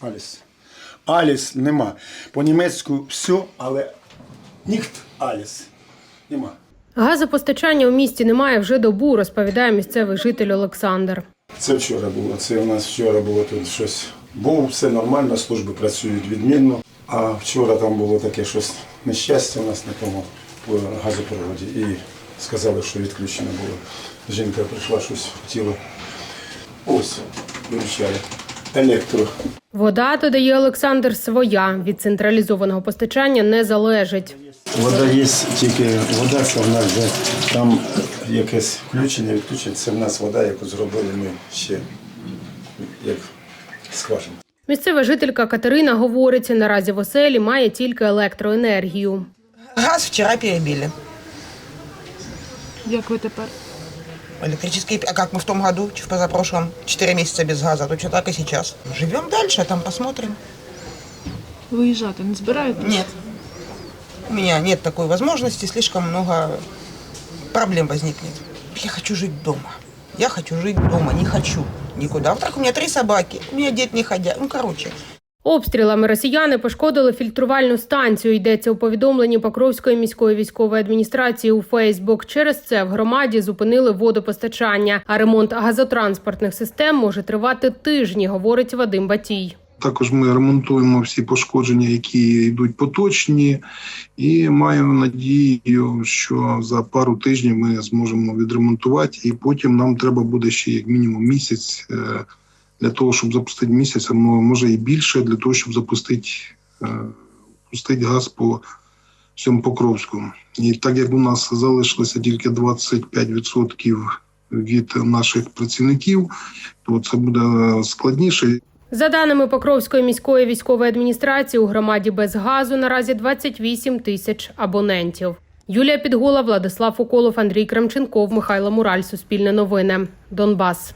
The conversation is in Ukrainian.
Аліс. Аліс нема. По-німецьку все, але ніхт Аліс. Нема. Газопостачання у місті немає вже добу, розповідає місцевий житель Олександр. Це вчора було. Це у нас вчора було тут щось. Був все нормально, служби працюють відмінно. А вчора там було таке щось нещастя у нас на тому е, газопроводі. І сказали, що відключено було. Жінка прийшла, щось хотіла. Ось, вирішали. Електро. Вода, додає Олександр, своя від централізованого постачання не залежить. Вода є тільки вода, це в нас вже там якесь включення, відключення. Це в нас вода, яку зробили ми ще як скважина. Місцева жителька Катерина говорить, наразі в оселі має тільки електроенергію. Газ вчера перебили. Як ви тепер? Электрический, а как мы в том году, в позапрошлом, 4 месяца без газа, точно так и сейчас. Живем дальше, а там посмотрим. Виїжджати не збираєтесь? Нет. У меня нет такой возможности, слишком много проблем возникнет. Я хочу жить дома. Я хочу жить дома, не хочу никуда. Вот так у меня три собаки, у меня дед не ходя. Ну, короче. Обстрілами росіяни пошкодили фільтрувальну станцію. Йдеться у повідомленні Покровської міської військової адміністрації у Фейсбук. Через це в громаді зупинили водопостачання. А ремонт газотранспортних систем може тривати тижні, говорить Вадим Батій. Також ми ремонтуємо всі пошкодження, які йдуть поточні, і маю надію, що за пару тижнів ми зможемо відремонтувати, і потім нам треба буде ще як мінімум місяць е, для того, щоб запустити місяць, а мо- може і більше, для того, щоб запустити е, пустити газ по всьому Покровську. І так як у нас залишилося тільки 25% від наших працівників, то це буде складніше. За даними Покровської міської військової адміністрації, у громаді без газу наразі 28 тисяч абонентів. Юлія Підгола, Владислав Уколов, Андрій Крамченков, Михайло Мураль. Суспільне новини. Донбас.